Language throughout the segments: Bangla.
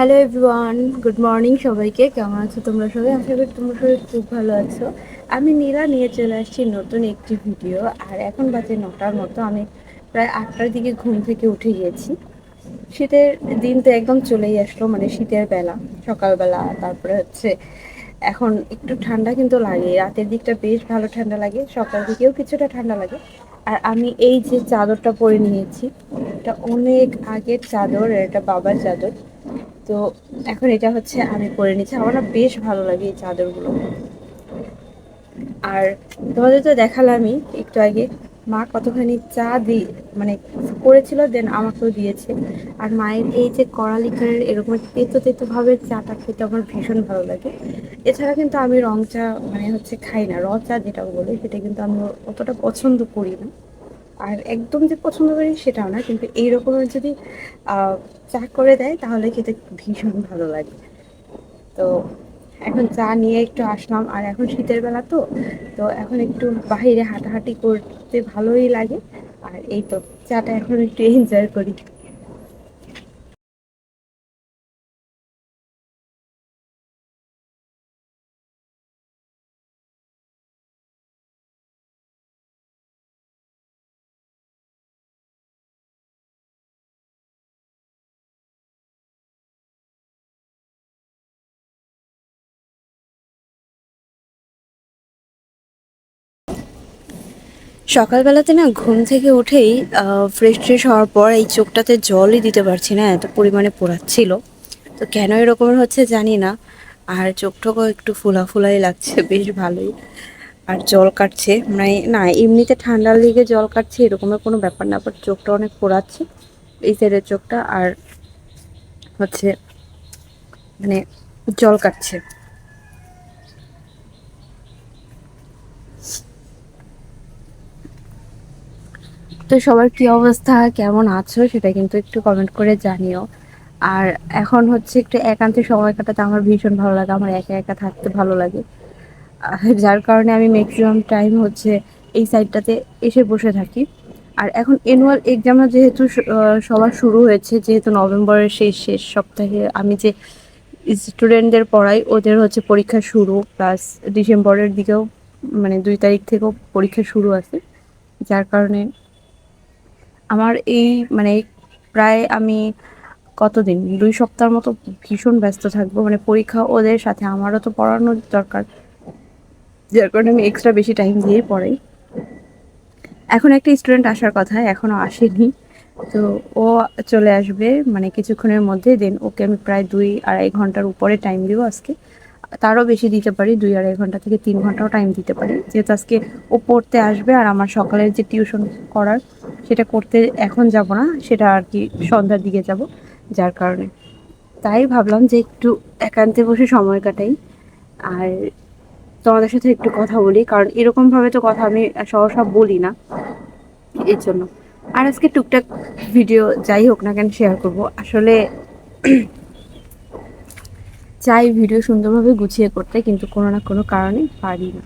হ্যালো এভরিওয়ান গুড মর্নিং সবাইকে। কেমন আছো তোমরা সবাই? আশা করি তোমরা সবাই খুব ভালো আছো। আমি নীরা নিয়ে চলে আসছি নতুন একটি ভিডিও আর এখন বাজে নটার মতো। আমি প্রায় আটটার দিকে ঘুম থেকে উঠে গিয়েছি। শীতের দিন তো একদম চলেই আসলো মানে শীতের বেলা, সকালবেলা, তারপরে হচ্ছে এখন একটু ঠান্ডা কিন্তু লাগে। রাতের দিকটা বেশ ভালো ঠান্ডা লাগে সকাল দিকেও কিছুটা ঠান্ডা লাগে। আর আমি এই যে চাদরটা পরে নিয়েছি, এটা অনেক আগের চাদর, এটা বাবার চাদর। তো এখন এটা হচ্ছে আমি পরে নিচ্ছি। আমার না বেশ ভালো লাগে এই চাদরগুলো। আর তোমাদের তো দেখালামই একটু আগে, মা কতখানি চা দি মানে করেছিল দেন আমাকেও দিয়েছে। আর মায়ের এই যে কড়ালিকারের এরকম তেতো তেতো ভাবে চাটা খেতে আমার ভীষণ ভালো লাগে। এছাড়া কিন্তু আমি রং চা মানে হচ্ছে খাই না। র চা যেটা বলে, সেটা কিন্তু আমি অতটা পছন্দ করি না। আর একদম যে পছন্দ করি সেটাও না, কিন্তু এই যদি চা করে দেয় তাহলে খেতে ভীষণ ভালো লাগে। তো এখন চা নিয়ে একটু আসলাম, আর এখন শীতের বেলা তো তো এখন একটু বাহিরে হাঁটাহাঁটি করতে ভালোই লাগে, আর এই তো চাটা এখন একটু এনজয় করি। সকালবেলাতে না ঘুম থেকে উঠেই ফ্রেশ ট্রেশ হওয়ার পর এই চোখটাতে জলই দিতে পারছি না, এত পরিমাণে পোড়াচ্ছিল। তো কেন এরকমের হচ্ছে জানি না, আর চোখটাকেও একটু ফুলা ফুলাই লাগছে, বেশ ভালোই। আর জল কাটছে মানে না, এমনিতে ঠান্ডার দিকে জল কাটছে, এরকমের কোনো ব্যাপার না বাট চোখটা অনেক পোড়াচ্ছে, এই সাইডের চোখটা, আর হচ্ছে মানে জল কাটছে। তো সবার কি অবস্থা? কেমন আছো? সেটা কিন্তু একটু কমেন্ট করে জানিও। আর এখন হচ্ছে একটু একান্তে সময় কাটাতে আমার ভীষণ ভালো লাগে। আমার একা একা থাকতে ভালো লাগে। যার কারণে আমি ম্যাক্সিমাম টাইম হচ্ছে এই সাইডটাতে এসে বসে থাকি। আর এখন অ্যানুয়াল এক্সামও যেহেতু সবার শুরু হয়েছে, যেহেতু নভেম্বরের শেষ শেষ সপ্তাহে আমি যে স্টুডেন্টদের পড়াই, ওদের হচ্ছে পরীক্ষা শুরু। প্লাস ডিসেম্বরের দিকেও মানে দুই তারিখ থেকেও পরীক্ষা শুরু আছে। যার কারণে আমার এই মানে প্রায় আমি কতদিন, দুই সপ্তাহের মতো ভীষণ ব্যস্ত থাকব মানে পরীক্ষা ওদের সাথে, আমারও তো পড়ানোর দরকার। যার কারণে আমি এক্সট্রা বেশি টাইম দিয়েই পড়াই। এখন একটা স্টুডেন্ট আসার কথা এখনও আসেনি। তো ও চলে আসবে মানে কিছুক্ষণের মধ্যে দেন ওকে আমি প্রায় দুই আড়াই ঘণ্টার উপরে টাইম দিব আজকে। তারও বেশি দিতে পারি, দুই আড়াই ঘণ্টা থেকে তিন ঘন্টাও টাইম দিতে পারি। যেহেতু আজকে ও পড়তে আসবে আর আমার সকালের যে টিউশন করার, সেটা করতে এখন যাব না, সেটা আর কি সন্ধ্যার দিকে যাব। যার কারণে তাই ভাবলাম যে একটু একান্তে বসে সময় কাটাই। আর তোমাদের সাথে একটু কথা বলি, কারণ এরকমভাবে তো কথা আমি সহসা বলি না। এর জন্য। আর আজকে টুকটাক ভিডিও যাই হোক না কেন শেয়ার করব। আসলে চাই ভিডিও সুন্দরভাবে গুছিয়ে করতে, কিন্তু কোনো না কোনো কারণে পারি না।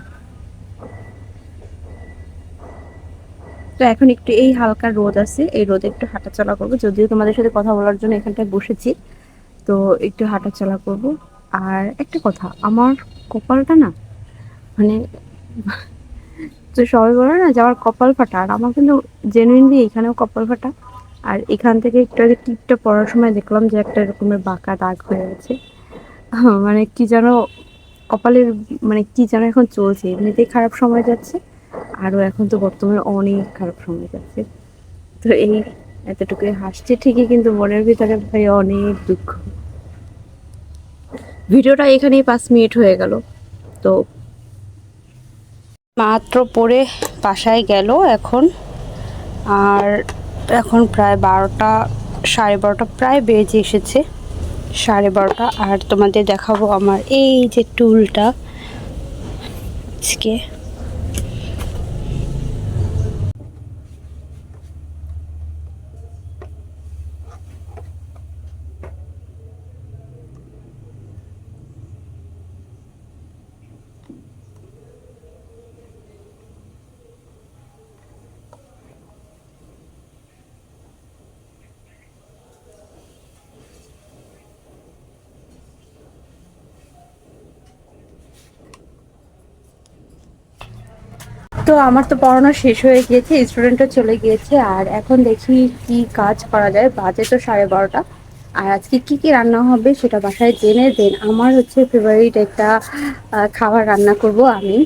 তো এখন একটু এই হালকা রোদ আছে, এই রোদে একটু হাঁটাচলা করব। যদিও তোমাদের সাথে কথা বলার জন্য এখানটায় বসেছি, তো একটু হাঁটাচলা করব। আর একটা কথা, আমার কপালটা না মানে তো সবাই বলে না যে আমার কপাল ফাটা, আর আমার কিন্তু জেনুইনলি এখানেও কপাল ফাটা। আর এখান থেকে একটু আগে টিপটা পড়ার সময় দেখলাম যে একটা এরকমের বাঁকা দাগ হয়ে গেছে। মানে কি যেন কপালের মানে কি যেন এখন চলছে। এমনিতেই খারাপ সময় যাচ্ছে, আরও এখন তো বর্তমানে অনেক খারাপ সময় যাচ্ছে। তো এই এতটুকুই হাসছে, ঠিকই কিন্তু মনের ভিতরে ভাই অনেক দুঃখ। ভিডিওটা এখানেই পাঁচ মিনিট হয়ে গেল। তো মাত্র পরে বাসায় গেল এখন, আর এখন প্রায় বারোটা, সাড়ে বারোটা প্রায় বেজে এসেছে। সাড়ে বারোটা আর তোমাদের দেখাবো আমার এই যে টুলটা। আজকে তো আমার তো পড়ানো শেষ হয়ে গিয়েছে স্টুডেন্টও চলে গিয়েছে, আর এখন দেখি কি কাজ করা যায়। বাজে তো সাড়ে বারোটা। আর আজকে কি কি রান্না হবে সেটা বাসায় জেনে দেন। আমার হচ্ছে ফেভারিট একটা খাবার রান্না করব আমি।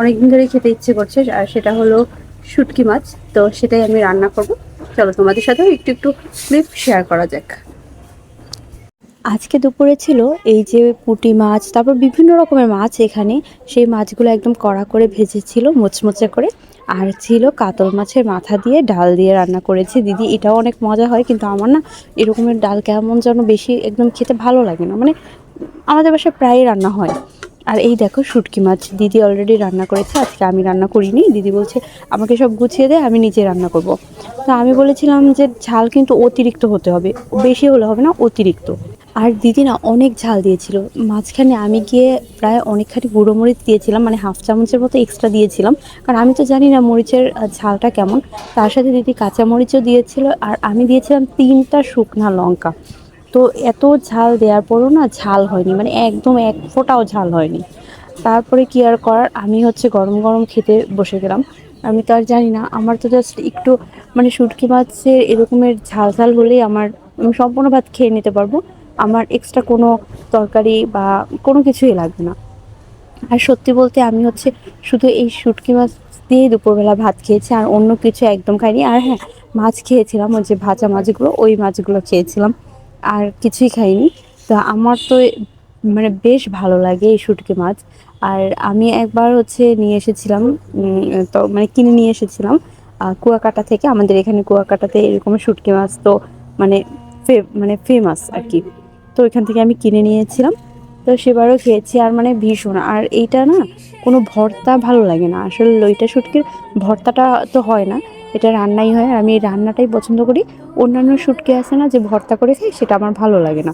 অনেকদিন ধরে খেতে ইচ্ছে করছে, আর সেটা হলো শুটকি মাছ। তো সেটাই আমি রান্না করব। চলো তোমাদের সাথেও একটু একটু ক্লিপ শেয়ার করা যাক। আজকে দুপুরে ছিল এই যে পুঁটি মাছ, তারপর বিভিন্ন রকমের মাছ এখানে। সেই মাছগুলো একদম কড়া করে ভেজেছিল, মোচমোচে করে, আর ছিল কাতল মাছের মাথা দিয়ে ডাল দিয়ে রান্না করেছে। দিদি, এটাও অনেক মজা হয়, কিন্তু আমার না এরকমের ডাল কেমন যেন বেশি একদম খেতে ভালো লাগে না। মানে আমাদের বাসায় প্রায়ই রান্না হয়। আর এই দেখো শুটকি মাছ, দিদি অলরেডি রান্না করেছে, আজকে আমি রান্না করিনি। দিদি বলছে, আমাকে সব গুছিয়ে দেয় আমি নিজে রান্না করব। তো আমি বলেছিলাম যে ঝাল কিন্তু অতিরিক্ত হতে হবে। বেশি হলে হবে না, অতিরিক্ত। আর দিদি না অনেক ঝাল দিয়েছিল। মাঝখানে আমি গিয়ে প্রায় অনেকখানি গুঁড়ো মরিচ দিয়েছিলাম মানে হাফ চামচের মতো এক্সট্রা দিয়েছিলাম। কারণ আমি তো জানি না মরিচের ঝালটা কেমন। তার সাথে দিদি কাঁচা মরিচও দিয়েছিল আর আমি দিয়েছিলাম তিনটা শুকনা লঙ্কা। তো এত ঝাল দেওয়ার পরও না ঝাল হয়নি মানে একদম এক ফোঁটাও ঝাল হয়নি। তারপরে কি আর করার, আমি হচ্ছে গরম গরম খেতে বসে গেলাম। আমি তো আর জানি না, আমার তো জাস্ট একটু মানে শুটকি মাছের এরকমের ঝাল ঝাল হলেই আমার, আমি সম্পূর্ণ ভাত খেয়ে নিতে পারব। আমার এক্সট্রা কোনো তরকারি বা কোনো কিছুই লাগবে না। আর সত্যি বলতে আমি হচ্ছে শুধু এই শুটকি মাছ দিয়েই দুপুরবেলা ভাত খেয়েছি আর অন্য কিছু একদম খাইনি। আর হ্যাঁ মাছ খেয়েছিলাম ওই যে ভাজা মাছগুলো, ওই মাছগুলো খেয়েছিলাম আর কিছুই খাইনি। তো আমার তো মানে বেশ ভালো লাগে এই শুটকি মাছ। আর আমি একবার হচ্ছে নিয়ে এসেছিলাম তো মানে কিনে নিয়ে এসেছিলাম কুয়াকাটা থেকে। আমাদের এখানে কুয়াকাটাতে এরকম শুটকি মাছ তো মানে মানে ফেমাস আর কি। তো এখান থেকে আমি কিনে নিয়েছিলাম। তো সেবারও খেয়েছি আর মানে ভীষণ। আর এইটা না কোনো ভর্তা ভালো লাগে না। আসলে লইটা শুটকির ভর্তাটা তো হয় না। এটা রান্নাই হয়। আর আমি এই রান্নাটাই পছন্দ করি। অন্যান্য শুটকি আছে না যে ভর্তা করে খাই, সেটা আমার ভালো লাগে না।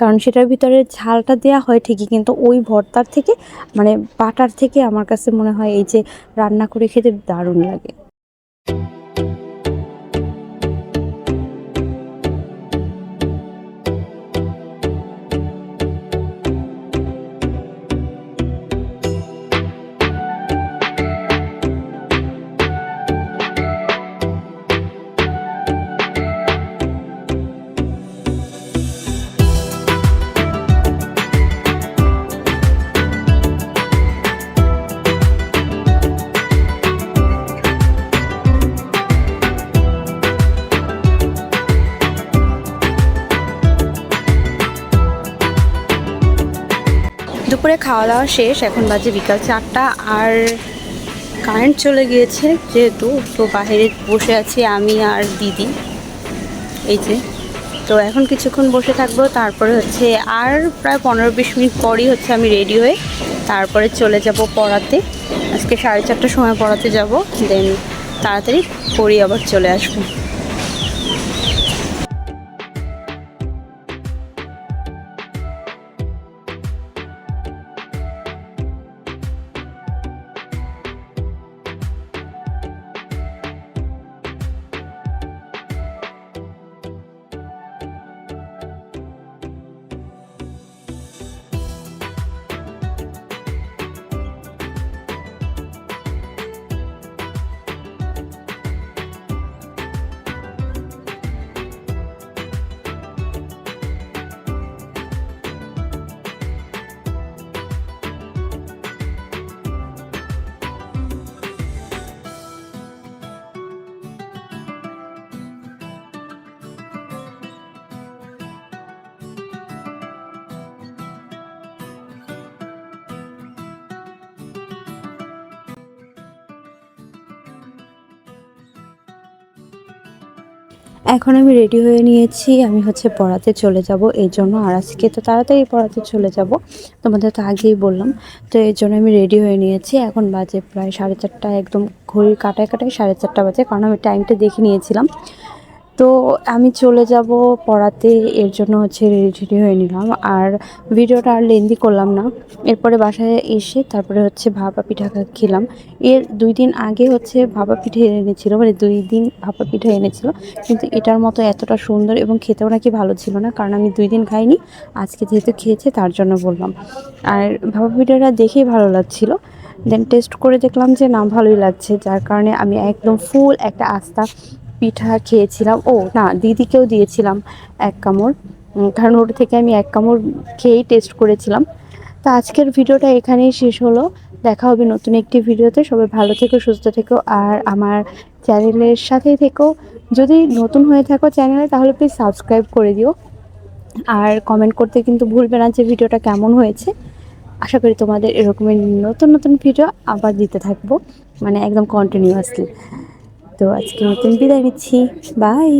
কারণ সেটার ভিতরে ঝালটা দেওয়া হয় ঠিকই, কিন্তু ওই ভর্তার থেকে মানে বাটার থেকে আমার কাছে মনে হয় এই যে রান্না করে খেতে দারুণ লাগে। দুপুরে খাওয়া দাওয়া শেষ, এখন বাজে বিকাল চারটা, আর কারেন্ট চলে গিয়েছে যেহেতু, তো বাইরে বসে আছি আমি আর দিদি। এই যে, তো এখন কিছুক্ষণ বসে থাকব, তারপরে হচ্ছে আর প্রায় পনেরো বিশ মিনিট পরই হচ্ছে আমি রেডি হয়ে তারপরে চলে যাব পড়াতে। আজকে সাড়ে চারটার সময় পড়াতে যাব দেন তাড়াতাড়ি পড়ি আবার চলে আসব। এখন আমি রেডি হয়ে নিয়েছি, আমি হচ্ছে পড়াতে চলে যাব এই জন্য। আর আজকে তো তাড়াতাড়ি পড়াতে চলে যাব, তোমাদের তো আগেই বললাম। তো এই জন্য আমি রেডি হয়ে নিয়েছি। এখন বাজে প্রায় সাড়ে চারটা, একদম ঘড়ির কাটায় কাটায় সাড়ে চারটা বাজে, কারণ আমি টাইমটা দেখে নিয়েছিলাম। তো আমি চলে যাব পড়াতে, এর জন্য হচ্ছে রেডি হয়ে নিলাম। আর ভিডিওটা আর লেন্দি করলাম না। এরপরে বাসায় এসে তারপরে হচ্ছে ভাপা পিঠা খেলাম। এর দুই দিন আগে হচ্ছে ভাপা পিঠে এনেছিল মানে দুই দিন ভাপা পিঠা এনেছিল। কিন্তু এটার মতো এতটা সুন্দর এবং খেতেও নাকি ভালো ছিল না, কারণ আমি দুই দিন খাইনি। আজকে যেহেতু খেয়েছে, তার জন্য বললাম। আর ভাপা পিঠাটা দেখেই ভালো লাগছিল। দেন টেস্ট করে দেখলাম যে না, ভালোই লাগছে। যার কারণে আমি একদম ফুল একটা আস্তা পিঠা খেয়েছিলাম। ও, না, দিদিকেও দিয়েছিলাম এক কামড়। কারণ ওর থেকে আমি এক কামড় খেয়েই টেস্ট করেছিলাম। তো আজকের ভিডিওটা এখানেই শেষ হলো। দেখা হবে নতুন একটি ভিডিওতে। সবাই ভালো থেকো, সুস্থ থেকো। আর আমার চ্যানেলের সাথেই থেকো। যদি নতুন হয়ে থাকো চ্যানেলে, তাহলে প্লিজ সাবস্ক্রাইব করে দিও। আর কমেন্ট করতে কিন্তু ভুলবে না যে ভিডিওটা কেমন হয়েছে। আশা করি তোমাদের এরকমের নতুন নতুন ভিডিও আবার দিতে থাকব। মানে একদম কন্টিনিউয়াসলি তো আজকে নতুন বিদায় নিচ্ছি। বাই।